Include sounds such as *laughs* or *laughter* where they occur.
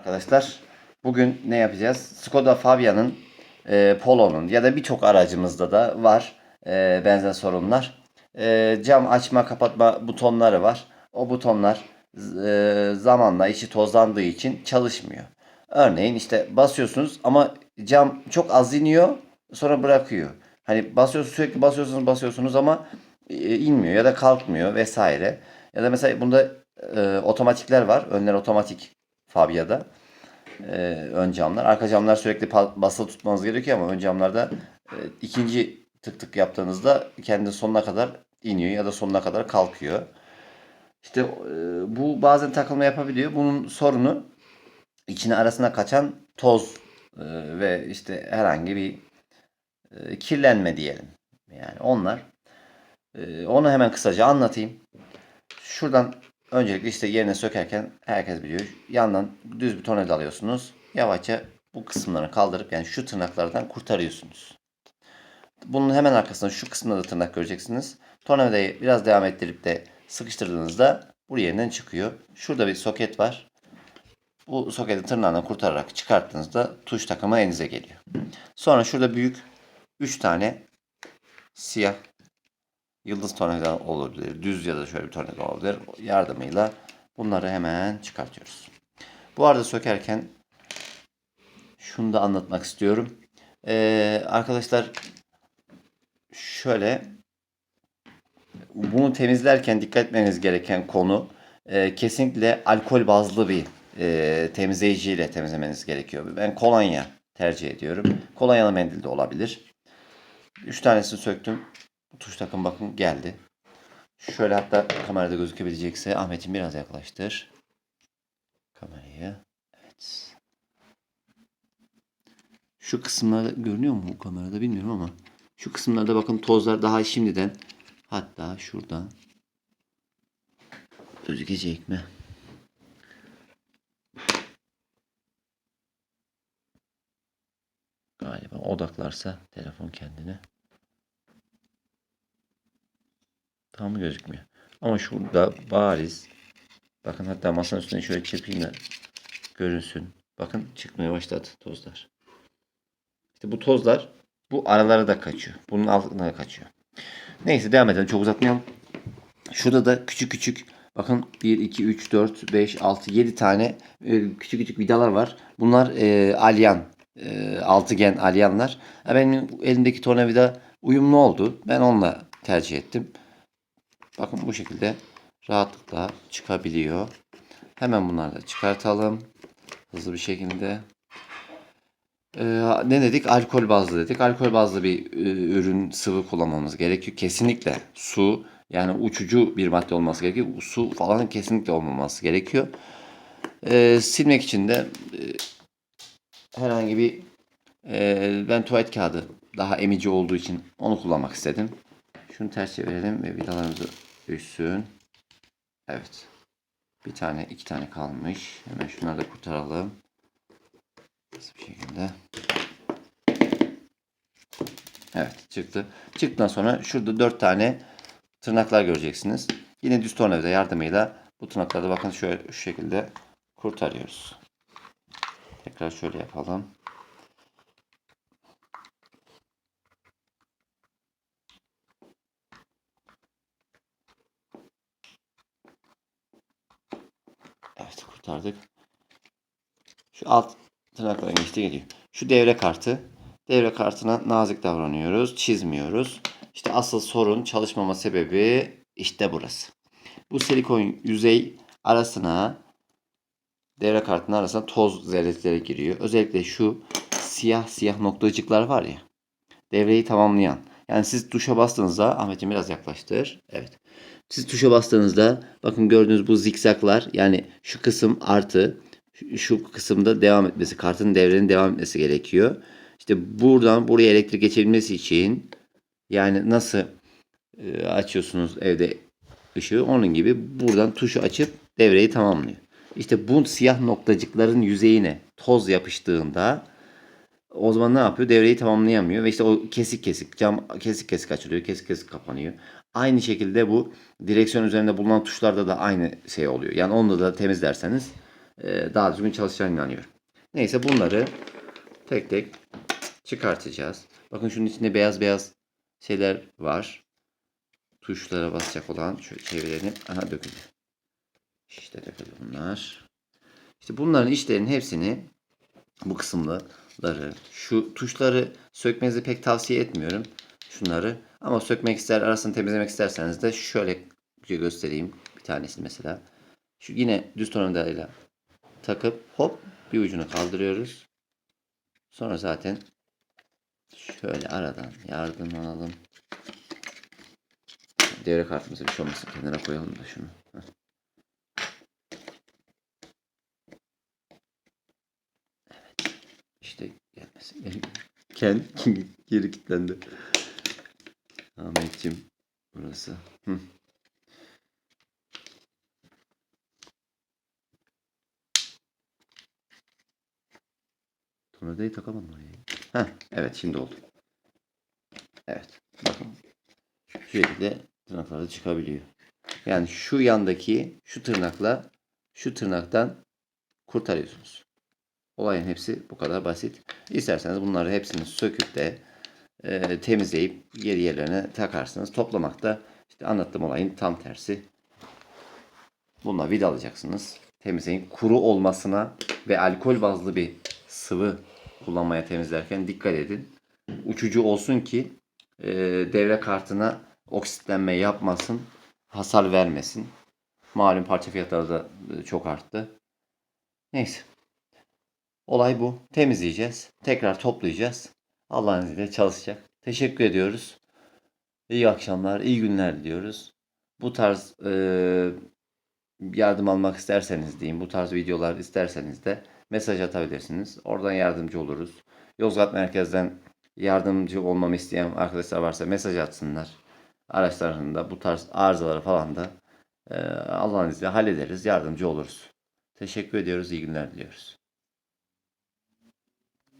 Arkadaşlar bugün ne yapacağız? Skoda Fabia'nın e, Polo'nun ya da birçok aracımızda da var e, benzer sorunlar. E, cam açma kapatma butonları var. O butonlar e, zamanla içi tozlandığı için çalışmıyor. Örneğin işte basıyorsunuz ama cam çok az iniyor sonra bırakıyor. Hani basıyorsunuz sürekli basıyorsunuz basıyorsunuz ama e, inmiyor ya da kalkmıyor vesaire. Ya da mesela bunda e, otomatikler var. Önler otomatik Fabia'da. E, ön camlar. Arka camlar sürekli basılı tutmanız gerekiyor ama ön camlarda e, ikinci tık tık yaptığınızda kendi sonuna kadar iniyor ya da sonuna kadar kalkıyor. İşte e, bu bazen takılma yapabiliyor. Bunun sorunu içine arasına kaçan toz e, ve işte herhangi bir e, kirlenme diyelim. Yani onlar. E, onu hemen kısaca anlatayım. Şuradan öncelikle işte yerine sökerken herkes biliyor. Yandan düz bir tornavida alıyorsunuz. Yavaşça bu kısımları kaldırıp yani şu tırnaklardan kurtarıyorsunuz. Bunun hemen arkasında şu kısımda da tırnak göreceksiniz. Tornavidayı biraz devam ettirip de sıkıştırdığınızda bu yerinden çıkıyor. Şurada bir soket var. Bu soketi tırnağından kurtararak çıkarttığınızda tuş takımı elinize geliyor. Sonra şurada büyük 3 tane siyah yıldız tornavida olabilir. Düz ya da şöyle bir tornavida olabilir. Yardımıyla bunları hemen çıkartıyoruz. Bu arada sökerken şunu da anlatmak istiyorum. Ee, arkadaşlar şöyle bunu temizlerken dikkat etmeniz gereken konu e, kesinlikle alkol bazlı bir e, temizleyiciyle temizlemeniz gerekiyor. Ben kolonya tercih ediyorum. Kolonyalı mendil de olabilir. 3 tanesini söktüm. Tuş takım bakın geldi. Şöyle hatta kamerada gözükebilecekse Ahmet'im biraz yaklaştır. Kamerayı. Evet. Şu kısımlarda görünüyor mu bu kamerada bilmiyorum ama şu kısımlarda bakın tozlar daha şimdiden hatta şurada gözükecek mi? Galiba odaklarsa telefon kendine. Tam gözükmüyor. Ama şurada bariz. Bakın hatta masanın üstüne şöyle çırpayım da görünsün. Bakın çıkmaya başladı tozlar. İşte bu tozlar bu aralara da kaçıyor. Bunun altına da kaçıyor. Neyse devam edelim. Çok uzatmayalım. Şurada da küçük küçük bakın 1, 2, 3, 4, 5, 6, 7 tane e, küçük küçük vidalar var. Bunlar e, alyan. E, altıgen alyanlar. Benim elimdeki tornavida uyumlu oldu. Ben onunla tercih ettim. Bakın bu şekilde rahatlıkla çıkabiliyor. Hemen bunları da çıkartalım. Hızlı bir şekilde. Ee, ne dedik? Alkol bazlı dedik. Alkol bazlı bir e, ürün sıvı kullanmamız gerekiyor. Kesinlikle su yani uçucu bir madde olması gerekiyor. Su falan kesinlikle olmaması gerekiyor. Ee, silmek için de e, herhangi bir e, ben tuvalet kağıdı daha emici olduğu için onu kullanmak istedim. Şunu ters çevirelim ve vidalarımızı düşsün. Evet. Bir tane iki tane kalmış. Hemen şunları da kurtaralım. Hızlı bir şekilde. Evet çıktı. Çıktıktan sonra şurada dört tane tırnaklar göreceksiniz. Yine düz tornavida yardımıyla bu tırnakları da bakın şöyle şu şekilde kurtarıyoruz. Tekrar şöyle yapalım. Evet kurtardık. Şu alt tırnakların geçti geliyor. Şu devre kartı. Devre kartına nazik davranıyoruz. Çizmiyoruz. İşte asıl sorun çalışmama sebebi işte burası. Bu silikon yüzey arasına devre kartının arasına toz zerreleri giriyor. Özellikle şu siyah siyah noktacıklar var ya. Devreyi tamamlayan. Yani siz tuşa bastığınızda Ahmet'im biraz yaklaştır. Evet. Siz tuşa bastığınızda bakın gördüğünüz bu zikzaklar yani şu kısım artı şu- kısımda devam etmesi, kartın devrenin devam etmesi gerekiyor. İşte buradan buraya elektrik geçebilmesi için yani nasıl e, açıyorsunuz evde ışığı onun gibi buradan tuşu açıp devreyi tamamlıyor. İşte bu siyah noktacıkların yüzeyine toz yapıştığında o zaman ne yapıyor? Devreyi tamamlayamıyor ve işte o kesik kesik cam kesik kesik açılıyor, kesik kesik kapanıyor. Aynı şekilde bu direksiyon üzerinde bulunan tuşlarda da aynı şey oluyor. Yani onu da temizlerseniz e, daha düzgün çalışacağına inanıyorum. Neyse bunları tek tek çıkartacağız. Bakın şunun içinde beyaz beyaz şeyler var. Tuşlara basacak olan şöyle çevirelim. Aha döküldü. İşte döküldü bunlar. İşte bunların içlerinin hepsini bu kısımları şu tuşları sökmenizi pek tavsiye etmiyorum. Şunları ama sökmek ister arasını temizlemek isterseniz de şöyle göstereyim bir tanesini mesela. Şu yine düz tornavidayla takıp hop bir ucunu kaldırıyoruz. Sonra zaten şöyle aradan yardım alalım. Devre kartımızı bir şey olmasın kenara koyalım da şunu. Heh. Evet. İşte gelmesin. Ken *laughs* geri kilitlendi. Ahmetciğim burası. Hı. Tornavidayı takamadım oraya. Heh, evet şimdi oldu. Evet. Bakın. Şu şekilde tırnaklarda çıkabiliyor. Yani şu yandaki şu tırnakla şu tırnaktan kurtarıyorsunuz. Olayın hepsi bu kadar basit. İsterseniz bunları hepsini söküp de e, temizleyip geri yerlerine takarsınız. Toplamakta işte anlattığım olayın tam tersi. Bununla vidalayacaksınız. Temizleyin. Kuru olmasına ve alkol bazlı bir sıvı kullanmaya temizlerken dikkat edin. Uçucu olsun ki e, devre kartına oksitlenme yapmasın, hasar vermesin. Malum parça fiyatları da e, çok arttı. Neyse. Olay bu. Temizleyeceğiz. Tekrar toplayacağız. Allah'ın izniyle çalışacak. Teşekkür ediyoruz. İyi akşamlar, iyi günler diliyoruz. Bu tarz e, yardım almak isterseniz diyeyim, bu tarz videolar isterseniz de mesaj atabilirsiniz. Oradan yardımcı oluruz. Yozgat merkezden yardımcı olmamı isteyen arkadaşlar varsa mesaj atsınlar. Araçlarında bu tarz arızaları falan da e, Allah'ın izniyle hallederiz, yardımcı oluruz. Teşekkür ediyoruz, iyi günler diliyoruz.